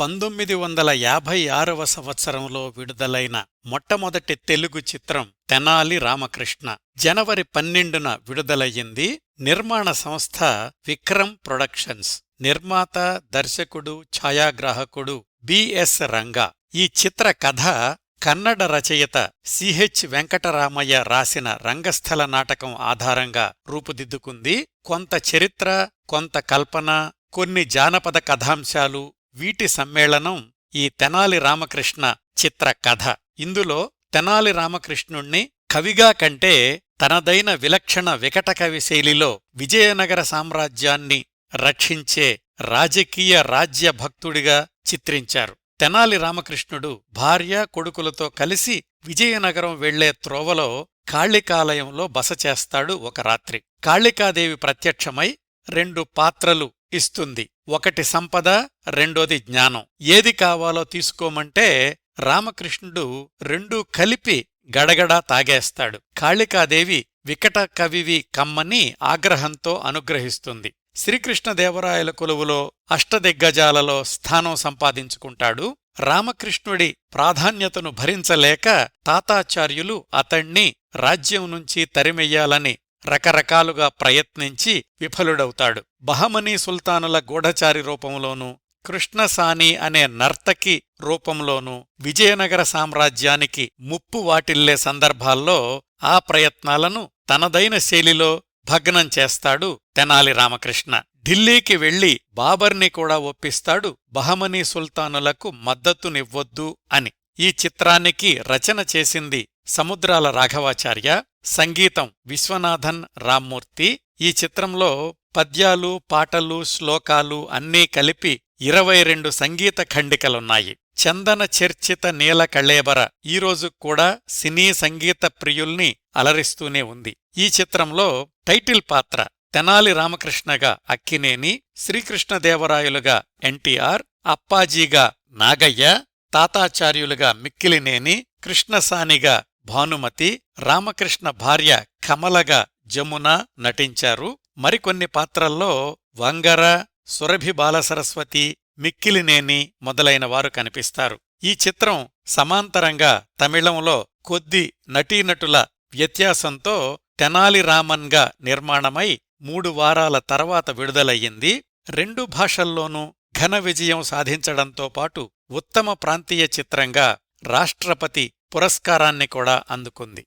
పంతొమ్మిది వందల యాభై ఆరవ సంవత్సరంలో విడుదలైన మొట్టమొదటి తెలుగు చిత్రం తెనాలి రామకృష్ణ జనవరి పన్నెండున విడుదలయ్యింది నిర్మాణ సంస్థ విక్రమ్ ప్రొడక్షన్స్. నిర్మాత దర్శకుడు ఛాయాగ్రాహకుడు బిఎస్ రంగా. ఈ చిత్ర కథ కన్నడ రచయిత సిహెచ్ వెంకటరామయ్య రాసిన రంగస్థల నాటకం ఆధారంగా రూపుదిద్దుకుంది. కొంత చరిత్ర కొంత కల్పన కొన్ని జానపద కథాంశాలు వీటి సమ్మేళనం ఈ తెనాలి రామకృష్ణ చిత్ర కథ. ఇందులో తెనాలి రామకృష్ణుణ్ణి కవిగా కంటే తనదైన విలక్షణ వికటకవి శైలిలో విజయనగర సామ్రాజ్యాన్ని రక్షించే రాజకీయ రాజ్య భక్తుడిగా చిత్రించారు. తెనాలి రామకృష్ణుడు భార్య కొడుకులతో కలిసి విజయనగరం వెళ్ళే త్రోవలో కాళికాలయంలో బస చేస్తాడు ఒక రాత్రి. కాళికాదేవి ప్రత్యక్షమై రెండు పాత్రలు ఇస్తుంది. ఒకటి సంపద రెండోది జ్ఞానం. ఏది కావాలో తీసుకోమంటే రామకృష్ణుడు రెండూ కలిపి గడగడా తాగేస్తాడు. కాళికాదేవి వికట కవివి కమ్మని ఆగ్రహంతో అనుగ్రహిస్తుంది. శ్రీకృష్ణదేవరాయల కొలువులో అష్టదిగ్గజాలలో స్థానం సంపాదించుకుంటాడు. రామకృష్ణుడి ప్రాధాన్యతను భరించలేక తాతాచార్యులు అతణ్ణి రాజ్యం నుంచి తరిమెయ్యాలని రకరకాలుగా ప్రయత్నించి విఫలుడవుతాడు. బహమనీ సుల్తానుల గూఢచారి రూపంలోనూ కృష్ణసాని అనే నర్తకి రూపంలోనూ విజయనగర సామ్రాజ్యానికి ముప్పు వాటిల్లే సందర్భాల్లో ఆ ప్రయత్నాలను తనదైన శైలిలో భగ్నం చేస్తాడు తెనాలి రామకృష్ణ. ఢిల్లీకి వెళ్ళి బాబర్ని కూడా ఒప్పిస్తాడు బహమనీ సుల్తానులకు మద్దతునివ్వొద్దు అని. ఈ చిత్రానికి రచన చేసింది సముద్రాల రాఘవాచార్య సంగీతం విశ్వనాథన్ రామ్మూర్తి. ఈ చిత్రంలో పద్యాలు పాటలు శ్లోకాలు అన్నీ కలిపి ఇరవై రెండు సంగీత ఖండికలున్నాయి. చందన చర్చిత నీల కళేబర ఈరోజు కూడా సినీ సంగీత ప్రియుల్ని అలరిస్తూనే ఉంది. ఈ చిత్రంలో టైటిల్ పాత్ర తెనాలి రామకృష్ణగా అక్కినేని శ్రీకృష్ణదేవరాయలుగా ఎన్టీఆర్ అప్పాజీగా నాగయ్య తాతాచార్యులుగా మిక్కిలినేని కృష్ణసానిగా భానుమతి రామకృష్ణ భార్య కమలగా జమున నటించారు. మరికొన్ని పాత్రల్లో వంగర సురభి బాలసరస్వతి మిక్కిలినేని మొదలైన వారు కనిపిస్తారు. ఈ చిత్రం సమాంతరంగా తమిళంలో కొద్ది నటీనటుల వ్యత్యాసంతో తెనాలి రామన్గా నిర్మాణమై మూడు వారాల తర్వాత విడుదలయ్యింది. రెండు భాషల్లోనూ ఘన విజయం సాధించడంతో పాటు ఉత్తమ ప్రాంతీయ చిత్రంగా రాష్ట్రపతి పురస్కారాన్ని కూడా అందుకుంది.